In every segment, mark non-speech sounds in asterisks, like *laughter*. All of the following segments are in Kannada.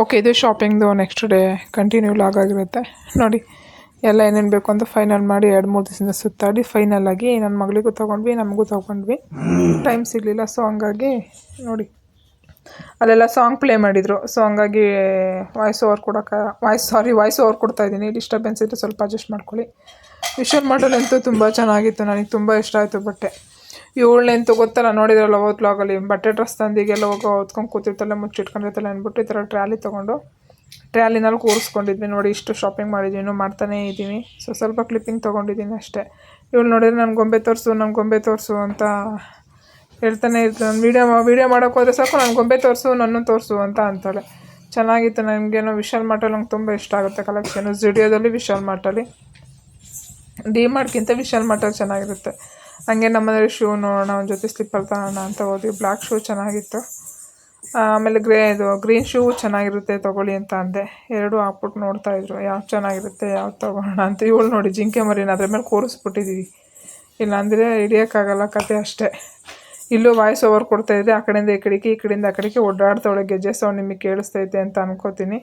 ಓಕೆ ಇದು ಶಾಪಿಂಗ್ದು ನೆಕ್ಸ್ಟ್ ಡೇ ಕಂಟಿನ್ಯೂ ಲಾಗ್ ಆಗಿರುತ್ತೆ. ನೋಡಿ, ಎಲ್ಲ ಏನೇನು ಬೇಕು ಅಂತ ಫೈನಲ್ ಮಾಡಿ ಎರಡು ಮೂರು ದಿವಸದಿಂದ ಸುತ್ತಾಡಿ ಫೈನಲ್ ಆಗಿ ನನ್ನ ಮಗಳಿಗೂ ತೊಗೊಂಡ್ವಿ, ನಮಗೂ ತೊಗೊಂಡ್ವಿ. ಟೈಮ್ ಸಿಗಲಿಲ್ಲ ಸೊ ಹಂಗಾಗಿ ನೋಡಿ, ಅಲ್ಲೆಲ್ಲ ಸಾಂಗ್ ಪ್ಲೇ ಮಾಡಿದರು. ಸೊ ಹಂಗಾಗಿ ವಾಯ್ಸ್ ಓವರ್ ಕೊಡೋಕೆ ವಾಯ್ಸ್ ಸಾರಿ ವಾಯ್ಸ್ ಓವರ್ ಕೊಡ್ತಾ ಇದ್ದೀನಿ. ಡಿಸ್ಟರ್ಬೆನ್ಸ್ ಇದ್ದರೆ ಸ್ವಲ್ಪ ಅಡ್ಜಸ್ಟ್ ಮಾಡ್ಕೊಳ್ಳಿ. ವಿಷಲ್ ಮಾಡಲ್ ಅಂತೂ ತುಂಬ ಚೆನ್ನಾಗಿತ್ತು, ನನಗೆ ತುಂಬ ಇಷ್ಟ ಆಯಿತು ಬಟ್ಟೆ. ಇವಳನ್ನಂತೂ ಗೊತ್ತಲ್ಲ ನೋಡಿದ್ರಲ್ಲ ಅವತ್ತು ಲಾಗಲ್ಲಿ ಬಟ್ಟೆ ಡ್ರೆಸ್ ತಂದಿಗೆಲ್ಲ ಹೋಗೋ ಹೊತ್ಕೊಂಡು ಕೂತಿರ್ತಲ್ಲ ಮುಚ್ಚಿಟ್ಕೊಂಡಿರ್ತಲ್ಲ ಅಂದ್ಬಿಟ್ಟು ಈ ಥರ ಟ್ರ್ಯಾಲಿ ತೊಗೊಂಡು ಟ್ರ್ಯಾಲಿನಲ್ಲಿ ಕೂರಿಸ್ಕೊಂಡಿದ್ವಿ ನೋಡಿ, ಇಷ್ಟು ಶಾಪಿಂಗ್ ಮಾಡಿದ್ವಿ, ಇನ್ನೂ ಮಾಡ್ತಾನೇ ಇದ್ದೀನಿ ಸೊ ಸ್ವಲ್ಪ ಕ್ಲಿಪ್ಪಿಂಗ್ ತೊಗೊಂಡಿದ್ದೀನಿ ಅಷ್ಟೇ. ಇವಳು ನೋಡಿದ್ರೆ ನಾನು ಗೊಂಬೆ ತೋರಿಸು ನನ್ನ ಗೊಂಬೆ ತೋರಿಸು ಅಂತ ಹೇಳ್ತಾನೆ ಇರ್ತಾನೆ ನಾನು ವೀಡಿಯೋ ವೀಡಿಯೋ ಮಾಡೋಕ್ಕೋದ್ರೆ ಸಾಕು ನನ್ನ ಗೊಂಬೆ ತೋರಿಸು ನನ್ನ ತೋರಿಸು ಅಂತ ಅಂತಾಳೆ. ಚೆನ್ನಾಗಿತ್ತು ನನಗೇನೋ ವಿಶಾಲ್ ಮಾರ್ಟಲ್ಲಿ ನಂಗೆ ತುಂಬ ಇಷ್ಟ ಆಗುತ್ತೆ ಕಲೆಕ್ಷನು ಜುಡಿಯೋದಲ್ಲಿ ವಿಶಾಲ್ ಮಾರ್ಟಲ್ಲಿ ಡಿ ಮಾರ್ಟ್ಗಿಂತ ವಿಶಾಲ್ ಮಾರ್ಟಲ್ಲಿ ಚೆನ್ನಾಗಿರುತ್ತೆ. ಹಂಗೆ ನಮ್ಮನೇಲಿ ಶೂ ನೋಡೋಣ ಒಂದು ಜೊತೆ ಸ್ಲಿಪ್ಪರ್ ತಗೋಣ ಅಂತ ಹೋದ್ವಿ. ಬ್ಲ್ಯಾಕ್ ಶೂ ಚೆನ್ನಾಗಿತ್ತು. ಆಮೇಲೆ ಗ್ರೇ ಇದು ಗ್ರೀನ್ ಶೂ ಚೆನ್ನಾಗಿರುತ್ತೆ ತೊಗೊಳ್ಳಿ ಅಂತ ಅಂದೆ. ಎರಡೂ ಹಾಕ್ಬಿಟ್ಟು ನೋಡ್ತಾಯಿದ್ರು ಯಾವ್ದು ಚೆನ್ನಾಗಿರುತ್ತೆ ಯಾವ್ದು ತೊಗೊಳ್ಳೋಣ ಅಂತ ಇವಳು ನೋಡಿ, ಜಿಂಕೆ ಮರಿನ ಅದ್ರ ಮೇಲೆ ಕೂರಿಸ್ಬಿಟ್ಟಿದ್ದೀವಿ ಇಲ್ಲಾಂದರೆ ಹಿಡಿಯೋಕ್ಕಾಗಲ್ಲ ಕತೆ ಅಷ್ಟೇ. ಇಲ್ಲೂ ವಾಯ್ಸ್ ಓವರ್ ಕೊಡ್ತಾ ಇದೆ ಆ ಕಡೆಯಿಂದ ಈ ಕಡೆಗೆ, ಈ ಕಡೆಯಿಂದ ಆ ಕಡೆಗೆ ಓಡಾಡ್ತಾವಳೆ ಗೆಜ್ಜೆ ಸೌಂಡ್ ನಿಮಗೆ ಕೇಳಿಸ್ತೈತೆ ಅಂತ ಅನ್ಕೋತೀನಿ.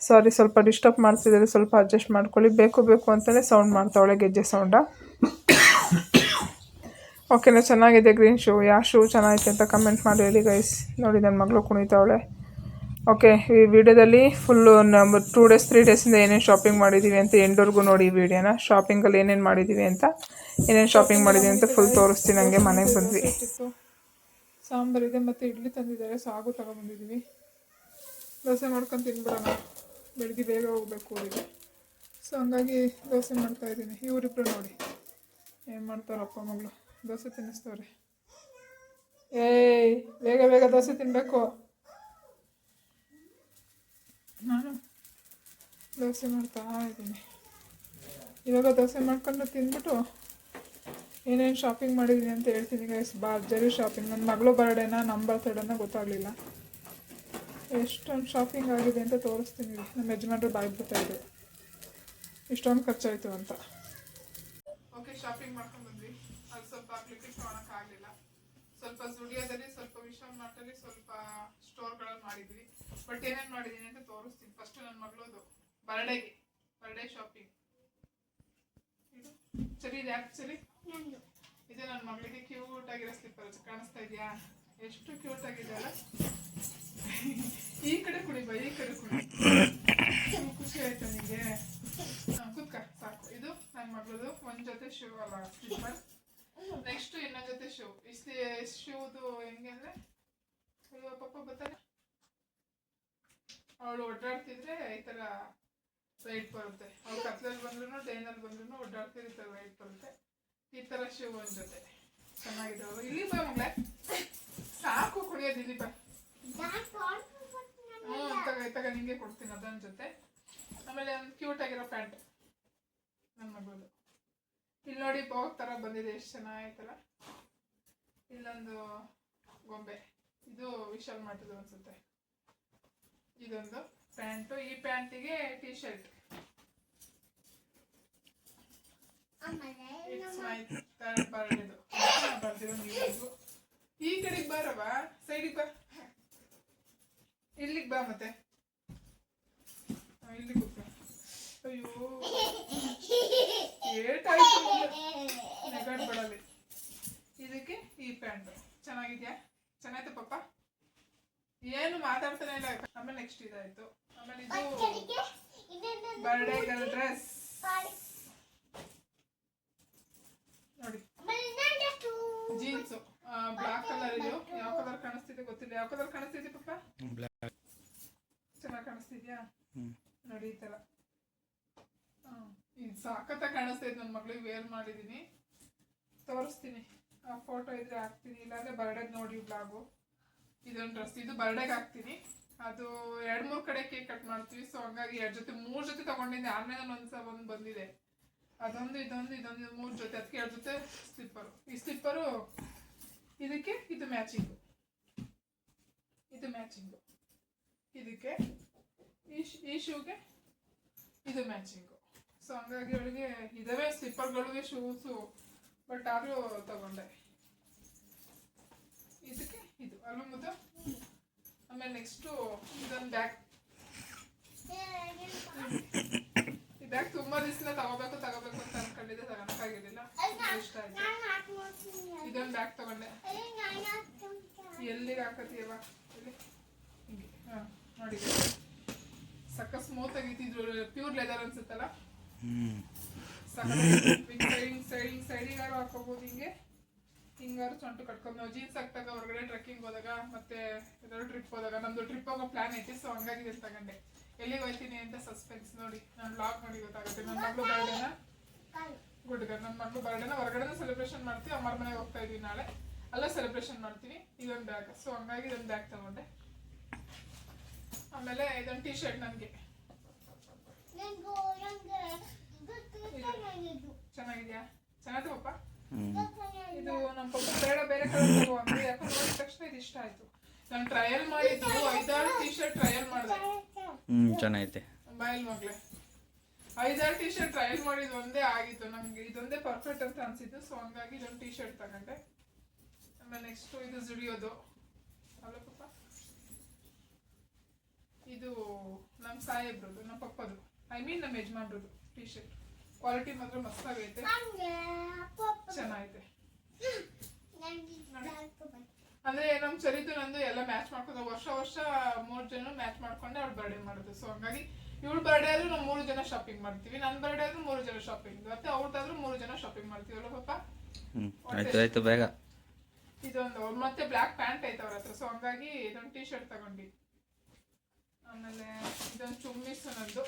ಸಾರಿ ಸ್ವಲ್ಪ ಡಿಸ್ಟರ್ಬ್ ಮಾಡ್ತಿದ್ದಾರೆ, ಸ್ವಲ್ಪ ಅಡ್ಜಸ್ಟ್ ಮಾಡ್ಕೊಳ್ಳಿ. ಬೇಕು ಬೇಕು ಅಂತಲೇ ಸೌಂಡ್ ಮಾಡ್ತಾವಳೆ ಗೆಜ್ಜೆ ಸೌಂಡ ಓಕೆನಾ, ಚೆನ್ನಾಗಿದೆ ಗ್ರೀನ್ ಶೂ. ಯಾವ ಶೂ ಚೆನ್ನಾಗಿತ್ತು ಅಂತ ಕಮೆಂಟ್ ಮಾಡಿ ಹೇಳಿ ಗೈಸ್ ನೋಡಿ ನನ್ನ ಮಗಳು ಕುಣಿತಾವಳೆ. ಓಕೆ, ಈ ವಿಡಿಯೋದಲ್ಲಿ ಫುಲ್ಲು ನಮ್ಮ ಟೂ ಡೇಸ್ ತ್ರೀ ಡೇಸಿಂದ ಏನೇನು ಶಾಪಿಂಗ್ ಮಾಡಿದ್ದೀವಿ ಅಂತ ಎಂಡೋರ್ಗೂ ನೋಡಿ ಈ ವಿಡಿಯೋನ. ಶಾಪಿಂಗಲ್ಲಿ ಏನೇನು ಮಾಡಿದ್ದೀವಿ ಅಂತ, ಏನೇನು ಶಾಪಿಂಗ್ ಮಾಡಿದ್ದೀವಿ ಅಂತ ಫುಲ್ ತೋರಿಸ್ತೀನಿ ನನಗೆ ಮನೆಗೆ ಬಂದ್ವಿ. ಸಾಂಬಾರಿದೆ ಮತ್ತು ಇಡ್ಲಿ ತಂದಿದ್ದಾರೆ, ಸಾಗು ತಗೊಂಬಂದಿದ್ದೀವಿ ದೋಸೆ ಮಾಡ್ಕೊಂಡು ತಿನ್ಬಿಡೋಣ. ಬೆಳಗ್ಗೆ ಬೇಗ ಹೋಗಬೇಕು ಊರಿಗೆ. ಸೊ ಹಂಗಾಗಿ ದೋಸೆ ಮಾಡ್ತಾಯಿದ್ದೀನಿ ಇವರಿಬ್ಬರು ನೋಡಿ, ಏನು ಮಾಡ್ತಾರಪ್ಪ ಮಗಳು. ದೋಸೆ ತಿನ್ನಿಸ್ತವ್ರೆ. ಏಯ್, ಬೇಗ ಬೇಗ ದೋಸೆ ತಿನ್ನಬೇಕು ನಾನು ದೋಸೆ ಮಾಡ್ತಾ ಇದ್ದೀನಿ. ಇವಾಗ ದೋಸೆ ಮಾಡ್ಕೊಂಡು ತಿಂದ್ಬಿಟ್ಟು ಏನೇನು ಶಾಪಿಂಗ್ ಮಾಡಿದ್ದೀನಿ ಅಂತ ಹೇಳ್ತೀನಿ ಗೈಸ್ ಭರ್ಜರಿ ಶಾಪಿಂಗ್ ನನ್ನ ಮಗಳು ಬರ್ಡೇನ ನಮ್ಮ ಬರ್ತಡೇನ ಗೊತ್ತಾಗಲಿಲ್ಲ. ಎಷ್ಟೊಂದು ಶಾಪಿಂಗ್ ಆಗಿದೆ ಅಂತ ತೋರಿಸ್ತೀನಿ. ನಮ್ಮ ಯಜಮಾನ್ರು ಬಾಯ್ ಇದೆ ಇಷ್ಟೊಂದು ಖರ್ಚಾಯಿತು ಅಂತ. ಓಕೆ ಶಾಪಿಂಗ್ ಮಾಡ್ಕೊಂಡು ಬಂದ್ವಿ ಹಾಕ್ಲಿಕ್ಕೆ ಸ್ವಲ್ಪ ಆಗ್ಲಿಲ್ಲ. ಸ್ವಲ್ಪ ಜುಡಿಯೋದಲ್ಲಿ ಸ್ವಲ್ಪ ವಿಶಾಲ್ ಮಾರ್ಟಲ್ಲಿ ಸ್ವಲ್ಪ ಸ್ಟೋರ್ಗಳಲ್ಲಿ ಮಾಡಿದ್ವಿ. ಬಟ್ ಏನೇನು ಮಾಡಿದ್ದೀನಿ ಅಂತ ತೋರಿಸ್ತೀನಿ. ಫಸ್ಟ್ ನನ್ನ ಮಗಳದು ಬರ್ಡೇಗೆ ಬರ್ಡೇ ಶಾಪಿಂಗ್ ಇದು? ಸರಿ ಇದೆ ಯಾಕೆ ಇದೆ ಇದು ನನ್ನ ಮಗಳಿಗೆ ಕ್ಯೂಟ್ ಆಗಿರೋ ಸ್ಲಿಪ್ಪರ್ ಕಾಣಿಸ್ತಾ ಇದೆಯಾ? ಎಷ್ಟು ಕ್ಯೂಟ್ ಆಗಿದೆ ಅಲ್ಲ? ಈ ಕಡೆ ಕುಡಿ ಬೈ ಈ ಕಡೆ ಕುಡಿ *coughs* ಖುಷಿ ಆಯ್ತಾ ನಿಮಗೆ ಕುತ್ಕ ಸಾಕು. ಇದು ನನ್ನ ಮಗಳದು. ಒಂದ್ ಜೊತೆ ಶೂ ಅಲ್ಲ ಸ್ಲಿಪ್ಪರ್ ನೆಕ್ಸ್ಟ್ ಇನ್ನೊಂದ್ ಜೊತೆ ಶೂ ಇಷ್ಟು ಶೂದು ಹೆಂಗೆ ಅಂದರೆ ಪಪ್ಪ ಬರ್ತಾನೆ ಅವಳು ಒಡ್ಡಾಡ್ತಿದ್ರೆ ಈ ತರ ವೈಟ್ ಬರುತ್ತೆ. ಅವ್ಳು ಕತ್ಲಲ್ಲಿ ಬಂದ್ರು ಡೈನಲ್ಲಿ ಬಂದ್ರು ಒಡ್ಡಾಡ್ತಿದ್ರೆ ಈ ತರ ವೈಟ್ ಬರುತ್ತೆ. ಈ ತರ ಶೂ ಒಂದ್ ಜೊತೆ. ಚೆನ್ನಾಗಿದೆ ಅವಳು. ಇಲ್ಲಿ ಬಾ ಮಗಳೇ. ಸಾಕು ಕುಡಿಯೋದು ಇಲ್ಲಿ ಬಾ. ಹ್ಞೂ ತಗ ತಗ ನಿಂಗೆ ಕೊಡ್ತೀನಿ ಅದೊಂದು ಜೊತೆ. ಆಮೇಲೆ ಒಂದು ಕ್ಯೂಟ್ ಆಗಿರೋ ಪ್ಯಾಂಟ್ ನನ್ನ ಮಗಳದು ಇಲ್ಲಿ ನೋಡಿ ಬಾಗ್ ಥರ ಬಂದಿದೆ ಎಷ್ಟು ಚೆನ್ನಾಗಿತ್ತಲ್ಲ ಇಲ್ಲೊಂದು ಗೊಂಬೆ. ಇದು ವಿಶಾಲ್ ಮಾಡಿದ್ದು ಅನ್ಸುತ್ತೆ. ಇದೊಂದು ಪ್ಯಾಂಟು. ಈ ಪ್ಯಾಂಟಿಗೆ ಟೀ ಶರ್ಟ್ ಈ ಕಡೆಗೆ ಬಾರವ? ಸೈಡಿಗೆ ಬಾ. ಇಲ್ಲಿಗೆ ಬಾ ಮತ್ತೆ. ಇಲ್ಲಿಗೆ ಅಯ್ಯೋ. ಏಟಾಯ್ತು ಬಡಲಿ ಇದಕ್ಕೆ ಈ ಪ್ಯಾಂಟ್ ಚೆನ್ನಾಗಿದ್ಯಾ? ಚೆನ್ನಾಯ್ತು ಪಪ್ಪ? ಏನು ಮಾತಾಡ್ತಾನೆ ಇಲ್ಲ. ಆಮೇಲೆ ನೆಕ್ಸ್ಟ್ ಇದಾಯ್ತು. ಆಮೇಲೆ ಇದು ಬರ್ಡೇ ಗರ್ಲ್ ಡ್ರೆಸ್ ನೋಡಿ. ಜೀನ್ಸು ಬ್ಲಾಕ್ ಕಲರ್ ಇದು. ಯಾವ ಕಲರ್ ಕಾಣಿಸ್ತಿದೆ ಗೊತ್ತಿಲ್ಲ. ಯಾವ ಕಲರ್ ಕಾಣಿಸ್ತಿದೆ ಪಪ್ಪ ಚೆನ್ನಾಗಿ ಕಾಣಿಸ್ತಿದ್ಯಾ ನೋಡಿ ಈ ತರ ಹ್ಮ್. ಇದು ಸಾಕತ್ತ ಕಾಣಿಸ್ತೈತೆ ನನ್ನ ಮಗಳಿಗೆ ವೇರ್ ಮಾಡಿದ್ದೀನಿ ತೋರಿಸ್ತೀನಿ. ಆ ಫೋಟೋ ಇದ್ರೆ ಹಾಕ್ತೀನಿ. ಇಲ್ಲಾಂದ್ರೆ ಬರ್ಡೇಗೆ ನೋಡಿ ಬ್ಲಾಗು ಇದೊಂದು ಡ್ರೆಸ್ ಇದು ಬರ್ಡೇಗೆ ಹಾಕ್ತೀನಿ. ಅದು ಎರಡು ಮೂರು ಕಡೆ ಕೇಕ್ ಕಟ್ ಮಾಡ್ತೀವಿ. ಸೊ ಹಂಗಾಗಿ ಎರಡು ಜೊತೆ, ಮೂರು ಜೊತೆ ತಗೊಂಡಿದ್ದೆ. ಆಮೇಲೆ ಒಂದ್ಸ ಒಂದು ಬಂದಿದೆ. ಅದೊಂದು, ಇದೊಂದು ಇದೊಂದು ಮೂರು ಜೊತೆ. ಅದಕ್ಕೆ ಎರಡು ಜೊತೆ ಸ್ಲಿಪ್ಪರು ಈ ಸ್ಲಿಪ್ಪರು ಇದಕ್ಕೆ, ಇದು ಮ್ಯಾಚಿಂಗು ಇದು ಮ್ಯಾಚಿಂಗು ಇದಕ್ಕೆ, ಈ ಈ ಶೂಗೆ ಇದು ಮ್ಯಾಚಿಂಗು ಸೊ ಹಂಗಾಗಿ ಅವಳಿಗೆ ಇದಾವೆ ಸ್ಲಿಪ್ಪರ್ಗಳಿಗೆ ಶೂಸು ಬಟ್ ಆದರೂ ತಗೊಂಡೆ. ಇದಕ್ಕೆ ಇದು, ಅಲ್ವಾ ಮುದ್ದು? ಆಮೇಲೆ ನೆಕ್ಸ್ಟು ಇದೊಂದು ಬ್ಯಾಗ್ ಈ ಬ್ಯಾಗ್ ತುಂಬ ದಿವಸದಿಂದ ತಗೋಬೇಕು ತಗೋಬೇಕು ಅಂತ ಅನ್ಕೊಂಡಿದ್ದೆ ತಗೋಕ್ಕಾಗಿರ್ಲಿಲ್ಲ ಇಷ್ಟ ಆಯ್ತು. ಇದೊಂದು ಬ್ಯಾಗ್ ತಗೊಂಡೆ. ಎಲ್ಲಿಗೆ ಹಾಕತ್ತೀಯವ ಎಲ್ಲಿ ಹಾಂ, ನೋಡಿ. ಸಕ್ಕ ಸ್ಮೂತ್ ಆಗಿತ್ತು ಪ್ಯೂರ್ ಲೆದರ್ ಅನ್ಸುತ್ತಲ್ಲ? ಸೈಡಿಂಗ್ ಸೈಡಿಂಗ್ ಸೈಡಿಗಾರು ಹಾಕೋಬಹುದು ಹಿಂಗೆ ಹಿಂಗಾರು ಸೊಂಟು ಕಟ್ಕೊಂಡು ನಾವು ಜೀನ್ಸ್ ಹಾಕ್ದಾಗ ಹೊರಗಡೆ ಟ್ರೆಕ್ಕಿಂಗ್ ಹೋದಾಗ ಮತ್ತೆ ಏನಾದ್ರು ಟ್ರಿಪ್ ಹೋದಾಗ ನಮ್ದು ಟ್ರಿಪ್ ಹೋಗೋ ಪ್ಲಾನ್ ಐತಿ ಸೊ ಹಂಗಾಗಿ ಇದನ್ನ ತಗೊಂಡೆ ಎಲ್ಲಿಗೆ ಹೋಗ್ತೀನಿ ಅಂತ ಸಸ್ಪೆನ್ಸ್ ನೋಡಿ ನಾನು ಬ್ಲಾಗ್ ನೋಡಿ ಗೊತ್ತಾಗುತ್ತೆ ನನ್ನ ಮಗಳು ಬರ್ಡೇನ ಗುಡ್ ನನ್ನ ಮಗಳು ಬರ್ಡೇನ ಹೊರಗಡೆನೂ ಸೆಲೆಬ್ರೇಷನ್ ಮಾಡ್ತೀವಿ ಅಮ್ಮರ ಮನೆಗೆ ಹೋಗ್ತಾ ಇದೀವಿ ನಾಳೆ ಅಲ್ಲ ಸೆಲೆಬ್ರೇಷನ್ ಮಾಡ್ತೀನಿ ಇದೊಂದು ಬ್ಯಾಗ್ ಸೊ ಹಂಗಾಗಿ ಇದೊಂದು ಬ್ಯಾಗ್ ತಗೊಂಡೆ ಆಮೇಲೆ ಇದೊಂದು ಟಿ ಶರ್ಟ್ ನನಗೆ ಚೆನ್ನಾಗಿದ್ಯಾ? ಚೆನ್ನಾಗಿ ಪಪ್ಪ? ಇದು ನಮ್ಮ ಪಪ್ಪ ಬೇಡ ಬೇರೆ ಕಲರ್ ತಗೋ ಅಂದ್ರೆ ನೋಡಿದ ತಕ್ಷಣ ಇದು ಇಷ್ಟ ಆಯ್ತು. ನಾನು ಟ್ರಯಲ್ ಮಾಡಿದ್ದು ಐದಾರು ಟಿ ಶರ್ಟ್ ಟ್ರಯಲ್ ಮಾಡಿದೆ. ಹ್ಞೂ ಚೆನ್ನಾಗೈತೆ. ಬಾಯಿಲ್ ಮಗ್ಲೆ ಐದಾರು ಟಿ ಶರ್ಟ್ ಟ್ರಯಲ್ ಮಾಡಿದ್ದು ಒಂದೇ ಆಗಿತ್ತು. ನಮ್ಗೆ ಇದೊಂದೇ ಪರ್ಫೆಕ್ಟ್ ಅಂತ ಅನ್ಸಿತ್ತು ಸೊ ಹಂಗಾಗಿ ಇದೊಂದು ಟಿ ಶರ್ಟ್ ತಗೊಂಡೆ. ಆಮೇಲೆ ನೆಕ್ಸ್ಟ್ ಇದು ಜುಡಿಯೋದು ಅಲ್ಲ ಪಪ್ಪ? ಇದು ನಮ್ಮ ಸಾಹೇಬ್ರದ್ದು ನಮ್ಮ ಪಪ್ಪದು. ಐ ಮೀನ್ ನಮ್ಮ ಯಜಮಾನ್ರದ್ದು ಟಿ ಶರ್ಟ್ ಕ್ವಾಲಿಟಿ ಮಾತ್ರ ಮಸ್ತಾಗೈತೆ ಚೆನ್ನಾಗೈತೆ. ಅಂದ್ರೆ ನಮ್ ಚರಿತು ನಂದು ಎಲ್ಲ ಮ್ಯಾಚ್ ಮಾಡ್ಕೊಂಡು ವರ್ಷ ವರ್ಷ ಮೂರ್ ಜನ ಮ್ಯಾಚ್ ಮಾಡ್ಕೊಂಡೆ ಅವ್ಳ ಬರ್ಡೇ ಮಾಡುದು ಸೊ ಹಂಗಾಗಿ ಇವಳ ಬರ್ಡೇ ಆದ್ರೂ ನಾವು ಮೂರು ಜನ ಶಾಪಿಂಗ್ ಮಾಡ್ತೀವಿ. ನನ್ನ ಬರ್ಡೇ ಆದ್ರೂ ಮೂರು ಜನ ಶಾಪಿಂಗ್ ಮತ್ತೆ ಅವ್ರದ್ದಾದ್ರೂ ಮೂರು ಜನ ಶಾಪಿಂಗ್ ಮಾಡ್ತೀವಲ್ಲ ಪಾಪ ಹ್ಞೂ ಆಯ್ತು ಆಯ್ತು ಬೇಗ. ಇದೊಂದು ಅವ್ರ್ ಮತ್ತೆ ಬ್ಲ್ಯಾಕ್ ಪ್ಯಾಂಟ್ ಐತೆ ಅವ್ರ ಹತ್ರ. ಸೊ ಹಂಗಾಗಿ ಇದೊಂದು ಟಿ ಶರ್ಟ್ ತಗೊಂಡಿ. ಆಮೇಲೆ ಇದೊಂದು ಚುಮ್ಮಿಸ್ ನಂದು.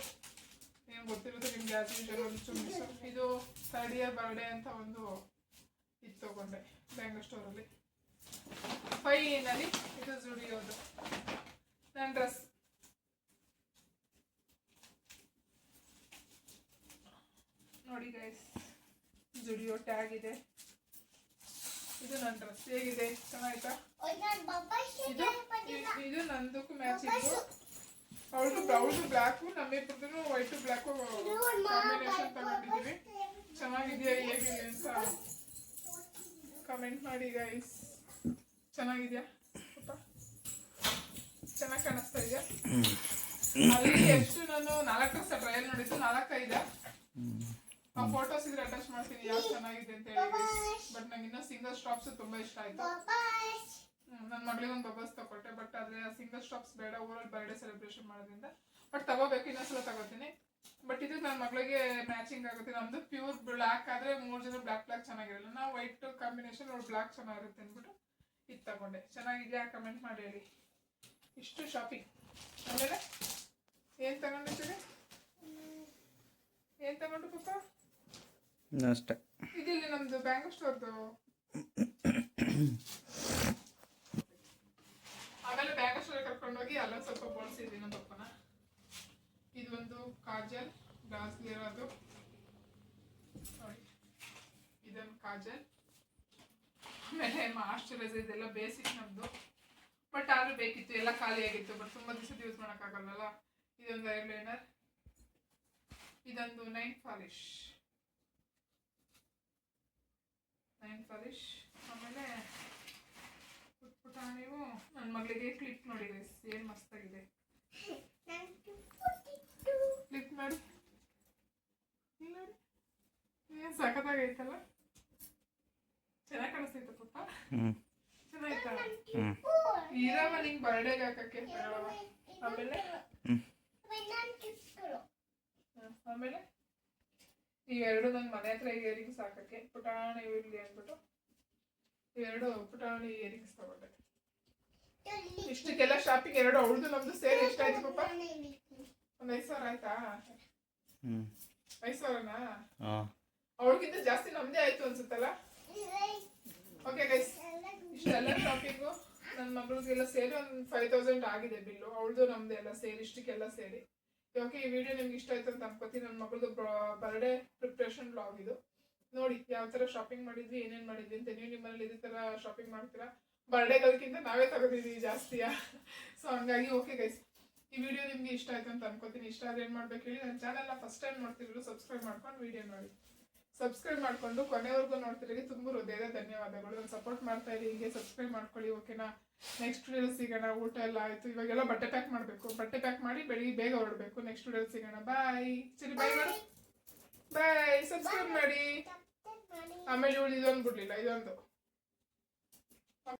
ಏನ್ ಗೊತ್ತಿರುತ್ತೆ ನಿಮ್ಗೆ ಆಸ್ ಯೂಶಲ್ ಒಂದು ಚುಮ್ಮಿಸ್ ಇದು ಥರ್ಡ್ ಇಯರ್ ಬರ್ಡೇ ಅಂತ ಒಂದು ಇದು ತೊಗೊಂಡೆ ಬ್ಯಾಂಗಲ್ ಸ್ಟೋರಲ್ಲಿ ಫೈನಲ್ಲಿ ಇದು ಜುಡಿಯೋದು ನನ್ನ ಡ್ರೆಸ್ ನೋಡಿ ಗೈಸ್ ಜುಡಿಯೋ ಟ್ಯಾಗ್ ಇದೆ. ಇದು ನನ್ನ ಡ್ರೆಸ್ ಹೇಗಿದೆ? ಚೆನ್ನಾಯ್ತಾ ಇದು ನಂದಕ್ಕೂ ಮ್ಯಾಚ್ ನಂದಕ್ಕೂ ಮ್ಯಾಚಿಂಗು ಬ್ರೌನ್ ಅವಳು ನಮ್ಮ ನಮ್ಮಿಬ್ಬರದ್ದು ವೈಟು ಬ್ಲ್ಯಾಕು ಕಾಂಬಿನೇಷನ್ ತಗೊಂಡಿದ್ದೀವಿ ಚೆನ್ನಾಗಿದೆಯಾ ಹೇಗಿದೆ ಅಂತ ಕಮೆಂಟ್ ಮಾಡಿ ಗೈಸ್ ಚೆನ್ನಾಗಿದ್ಯಾ? ಚೆನ್ನಾಗಿ ಕಾಣಿಸ್ತಾ ಇದೆಯಾ? ಅಲ್ಲಿ ಎಷ್ಟು ನಾನು ನಾಲ್ಕು ಡ್ರೆಸ್ ಟ್ರಯಲ್ ನೋಡಿದ್ದು, ನಾಲ್ಕೈದ. ಆ ಫೋಟೋಸ್ ಇದ್ರೆ ಅಟ್ಯಾಚ್ ಮಾಡ್ತೀನಿ, ಯಾವ್ದು ಚೆನ್ನಾಗಿದೆ ಅಂತ ಹೇಳಿ ಬಟ್ ನಂಗೆ ಇನ್ನೂ ಸಿಂಗಲ್ ಸ್ಟಾಪ್ಸ್ ತುಂಬಾ ಇಷ್ಟ ಆಯ್ತು. ನನ್ನ ಮಗಳಿಗೆ ಒಂದು ಬಬಲ್ಸ್ ತಗೊಟ್ಟೆ ಬಟ್ ಅದೇ ಸಿಂಗಲ್ ಸ್ಟಾಪ್ಸ್ ಬೇಡ ಊರಲ್ಲಿ ಬರ್ಡೇ ಸೆಲೆಬ್ರೇಷನ್ ಮಾಡೋದ್ರಿಂದ. ಬಟ್ ತಗೋಬೇಕು ಇನ್ನೊಂದ್ಸಲ ತಗೋತೀನಿ. ಬಟ್ ಇದು ನನ್ನ ಮಗಳಿಗೆ ಮ್ಯಾಚಿಂಗ್ ಆಗುತ್ತೆ. ನಮ್ದು ಪ್ಯೂರ್ ಬ್ಲ್ಯಾಕ್ ಆದ್ರೆ ಮೂರು ಜನ ಬ್ಲ್ಯಾಕ್ ಬ್ಲ್ಯಾಕ್ ಚೆನ್ನಾಗಿರಲ್ಲ. ನಾವು ವೈಟ್ ಕಾಂಬಿನೇಷನ್ ಅವ್ರು ಬ್ಲ್ಯಾಕ್ ಚೆನ್ನಾಗಿರುತ್ತೆ ಅಂದ್ಬಿಟ್ಟು ಇದು ತಗೊಂಡೆ. ಚೆನ್ನಾಗಿದೆಯಾ ಕಮೆಂಟ್ ಮಾಡಿ ಹೇಳಿ. ಇಷ್ಟು ಶಾಪಿಂಗ್ ಆಮೇಲೆ ಏನು ತಗೊಂಡಿದ್ದೀರಿ ಏನು ತಗೊಂಡು ಪಾಪ ಅಷ್ಟೇ ಇದಿಲ್ಲಿ ನಮ್ಮದು ಬ್ಯಾಂಕ್ ಸ್ಟೋರ್ದು ಆಮೇಲೆ ಸ್ಟೋರ್ ಕರ್ಕೊಂಡೋಗಿ ಅಲ್ಲೊಂದು ಸ್ವಲ್ಪ ಬೋಳ್ಸಿದ್ವಿ ನಮ್ಮ ಪಪ್ಪನ ಇದೊಂದು ಕಾಜಲ್ ಇರೋದು ಸಾರಿ ಇದೊಂದು ಕಾಜಲ್. ಆಮೇಲೆ ಮಾಶ್ಚರೈಸರ್ ಇದೆಲ್ಲ ಬೇಸಿಕ್ ನಮ್ದು. ಬಟ್ ಆದರೂ ಬೇಕಿತ್ತು, ಎಲ್ಲ ಖಾಲಿಯಾಗಿತ್ತು ಬಟ್ ತುಂಬ ದಿವಸ ಯೂಸ್ ಮಾಡೋಕ್ಕಾಗಲ್ಲ ಇದೊಂದು ಐಲೈನರ್ ಇದೊಂದು ನೈನ್ ಪಾಲಿಶ್ ನೈನ್ ಪಾಲಿಶ್ ಆಮೇಲೆ ಪುಟ್ಟ ನೀವು ನನ್ನ ಮಗಳಿಗೆ ಕ್ಲಿಪ್ ನೋಡಿ ಗೈಸ್ ಏನ್ ಮಸ್ತಾಗಿದೆ ಕ್ಲಿಪ್ ಮಾಡಿ ಏನ್ ಸಖತ್ತಾಗೈತಲ್ಲ? ಚೆನ್ನಾಗಿ ಕಾಣಿಸ್ತೈತ ಪಪ್ಪ ಹ್ಞೂ ಇರವ ನಿಂಗೆ ಬರ್ಡೇಗೆ ಹಾಕಕ್ಕೆ? ಆಮೇಲೆ. ಆಮೇಲೆ? ಇವೆರಡು ನನ್ನ ಮನೆ ಹತ್ರ ಇಯರಿಂಗ್ಸ್ ಹಾಕಕ್ಕೆ ಪುಟಾಣಿ ಇರ್ಲಿ ಅಂದ್ಬಿಟ್ಟು. ಇವೆರಡು ಪುಟಾಣಿ ಇಯರಿಂಗ್ಸ್ ತಗೊಂಡೆ ಇಷ್ಟಕ್ಕೆಲ್ಲ ಶಾಪಿಂಗ್ ಎರಡು ಅವಳದು ನಮ್ದು ಸೇರಿ ಎಷ್ಟಾಯ್ತು ಪಾಪ. ಒಂದ್ ಐದ್ ಸಾವಿರ ಆಯ್ತಾ? ಐದು ಸಾವಿರನಾ? ಅವಳಿಗಿಂತ ಜಾಸ್ತಿ ನಮ್ದೇ ಆಯ್ತು ಅನ್ಸುತ್ತಲ್ಲ? ಓಕೆ ಗೈಸ್ ಇಷ್ಟೆಲ್ಲ ಶಾಪಿಂಗು ನನ್ನ ಮಗಳಿಗೆಲ್ಲ ಸೇರಿ ಒಂದು ಫೈವ್ ತೌಸಂಡ್ ಆಗಿದೆ ಬಿಲ್ಲು. ಅವಳದು ನಮ್ದು ಎಲ್ಲ ಸೇರಿ ಇಷ್ಟಕ್ಕೆಲ್ಲ ಸೇರಿ. ಓಕೆ ಈ ವಿಡಿಯೋ ನಿಮ್ಗೆ ಇಷ್ಟ ಆಯ್ತು ಅಂತ ಅನ್ಕೋತೀನಿ. ನನ್ನ ಮಗಳದು ಬರ್ಡೇ ಪ್ರಿಪ್ರೇಷನ್ ಬ್ಲಾಗ್ ಇದು. ನೋಡಿ ಯಾವ ತರ ಶಾಪಿಂಗ್ ಮಾಡಿದ್ವಿ ಏನೇನ್ ಮಾಡಿದ್ವಿ ಅಂತ ನೀವು ನಿಮ್ಮಲ್ಲಿ ಇದೇ ತರ ಶಾಪಿಂಗ್ ಮಾಡ್ತೀರಾ? ಬರ್ಡೇಗಳಕ್ಕಿಂತ ನಾವೇ ತಗೋದಿದೀವಿ ಜಾಸ್ತಿಯಾ ಸೊ ಹಂಗಾಗಿ ಓಕೆ ಗೈಸ್ ಈ ವಿಡಿಯೋ ನಿಮ್ಗೆ ಇಷ್ಟ ಆಯ್ತು ಅಂತ ಅನ್ಕೋತೀನಿ. ಇಷ್ಟ ಆದ್ರೆ ಏನು ಮಾಡ್ಬೇಕು ಹೇಳಿ? ನನ್ನ ಚಾನಲ್ನ ಫಸ್ಟ್ ಟೈಮ್ ನೋಡ್ತಿದ್ರು ಸಬ್ಸ್ಕ್ರೈಬ್ ಮಾಡ್ಕೊಂಡು ವಿಡಿಯೋ ನೋಡಿ. ಸಬ್ಸ್ಕ್ರೈಬ್ ಮಾಡ್ಕೊಂಡು ಕೊನೆವರೆಗೂ ನೋಡ್ತಿರೋರಿಗೆ ತುಂಬ ಹೃದಯದ ಧನ್ಯವಾದಗಳು. ನಾನು ಸಪೋರ್ಟ್ ಮಾಡ್ತಾ ಇರಿ ಹೀಗೆ ಸಬ್ಸ್ಕ್ರೈಬ್ ಮಾಡ್ಕೊಳ್ಳಿ ಓಕೆನಾ ನೆಕ್ಸ್ಟ್ ವಿಡಿಯೋ ಸಿಗೋಣ. ಊಟ ಎಲ್ಲ ಆಯಿತು. ಇವಾಗೆಲ್ಲ ಬಟ್ಟೆ ಪ್ಯಾಕ್ ಮಾಡಬೇಕು. ಬಟ್ಟೆ ಪ್ಯಾಕ್ ಮಾಡಿ ಬೆಳಿಗ್ಗೆ ಬೇಗ ಹೊರಡಬೇಕು. ನೆಕ್ಸ್ಟ್ ವಿಡಿಯೋ ಸಿಗೋಣ. ಬಾಯ್ ಸರಿ ಬಾಯ್ ಮಾಡು. ಬಾಯ್ ಸಬ್ಸ್ಕ್ರೈಬ್ ಮಾಡಿ. ಆಮೇಲೆ ಇವಳು ಇದೊಂದು ಬಿಡ್ಲಿಲ್ಲ. ಇದೊಂದು.